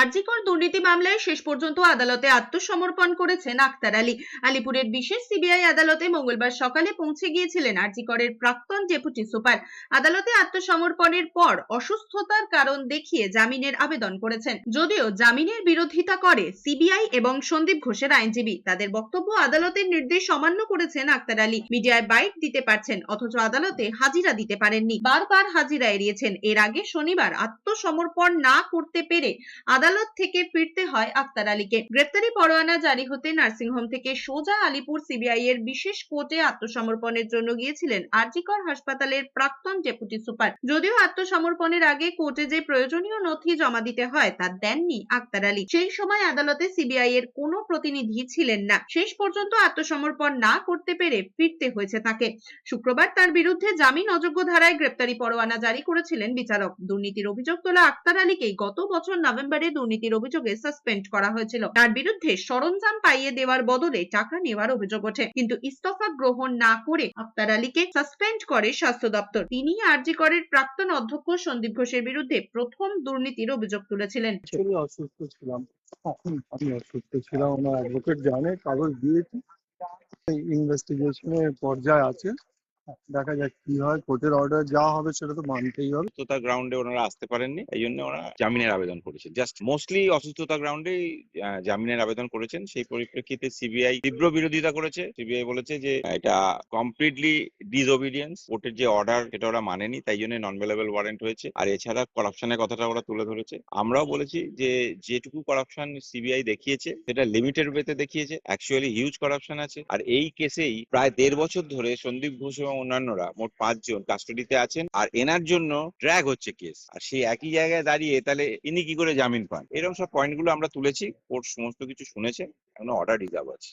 আরজিকর দুর্নীতি মামলায় শেষ পর্যন্ত আদালতে আত্মসমর্পণ করেছেন আক্তার আলী। আলিপুরের বিশেষ সিবিআই আদালতে মঙ্গলবার সকালে পৌঁছে গিয়েছিলেন আরজিকরের প্রাক্তন ডেপুটি সুপার। আদালতে আত্মসমর্পণের পর অসুস্থতার কারণ দেখিয়ে জামিনের আবেদন করেছেন। যদিও জামিনের বিরোধিতা করে সিবিআই এবং সন্দীপ ঘোষের আইনজীবী, তাদের বক্তব্য আদালতের নির্দেশ অমান্য করেছেন আক্তার আলী। মিডিয়ায় বাইট দিতে পারছেন, অথচ আদালতে হাজিরা দিতে পারেননি। বারবার হাজিরা এড়িয়েছেন। এর আগে শনিবার আত্মসমর্পণ না করতে পেরে আদালত থেকে ফিরতে হয় আক্তার আলীকে। গ্রেপ্তারি পরোয়ানা জারি হতে নার্সিংহোম থেকে সোজা আলিপুর সিবিআই এর বিশেষ কোর্টে আত্মসমর্পণের জন্য গিয়েছিলেন আরজিকর হাসপাতালের প্রাক্তন ডেপুটি সুপার। যদিও আত্মসমর্পণের আগে কোর্টে যে প্রয়োজনীয় নথি জমা দিতে হয় তা দেননি আক্তার আলী। সেই সময় আদালতে সিবিআই এর কোনো প্রতিনিধি ছিলেন না। শেষ পর্যন্ত আত্মসমর্পণ না করতে পেরে ফিরতে হয়েছে তাকে। শুক্রবার তার বিরুদ্ধে জামিন অযোগ্য ধারায় গ্রেপ্তারি পরোয়ানা জারি করেছিলেন বিচারক। দুর্নীতির অভিযোগ তোলা আক্তার আলীকেই গত বছর নভেম্বরে দুর্নীতির অভিযোগে সাসপেন্ড করা হয়েছিল। তার বিরুদ্ধে সরঞ্জাম পাইয়ে দেওয়ার বদলে টাকা নেওয়ার অভিযোগ ওঠে। কিন্তু ইস্তফা গ্রহণ না করে আক্তার আলীকে সাসপেন্ড করে স্বাস্থ্য দপ্তর। তিনি আরজি করের প্রাক্তন অধ্যক্ষ সন্দীপ ঘোষের বিরুদ্ধে প্রথম দুর্নীতির অভিযোগ তুলেছিলেন। অসুস্থ ছিলাম। আমি অসুস্থ ছিলাম। আমার অ্যাডভোকেট জানে, কাগজ দিয়েছি। ইনভেস্টিগেশনের পর্যায়ে আছে। দেখা যাক কি হয়। কোর্টের অর্ডার যা হবে সেটা তো মানতেই হবে। অসুস্থতার গ্রাউন্ডে ওনারা আসতে পারেননি, এই জন্য ওরা জামিনের আবেদন করেছেন। জাস্ট মোস্টলি অসুস্থতা গ্রাউন্ডে জামিনের আবেদন করেছেন। সেই পরিপ্রেক্ষিতে সিবিআই তীব্র বিরোধিতা করেছে। সিবিআই বলেছে যে, এটা কমপ্লিটলি ডিসওবিডিয়েন্স কোর্টের যে অর্ডার সেটা ওরা মানেনি, তাই জন্য নন ভেলেবল ওয়ারেন্ট হয়েছে। আর এছাড়া করাপশনের কথাটা ওরা তুলে ধরেছে। আমরাও বলেছি যে, যেটুকু করাপশন সিবিআই দেখিয়েছে, সেটা লিমিটেড ওয়েতে দেখিয়েছে। অ্যাকচুয়ালি হিউজ করাপশন আছে। আর এই কেসেই প্রায় দেড় বছর ধরে সন্দীপ ঘোষ এবং অন্যান্যরা মোট পাঁচজন কাস্টডিতে আছেন আর এনার জন্য ড্র্যাগ হচ্ছে কেস আর সেই একই জায়গায় দাঁড়িয়ে তাহলে ইনি কি করে জামিন পান? এরকম সব পয়েন্টগুলো আমরা তুলেছি কোর্ট সমস্ত কিছু শুনেছে, এখনও অর্ডার রিজার্ভ আছে।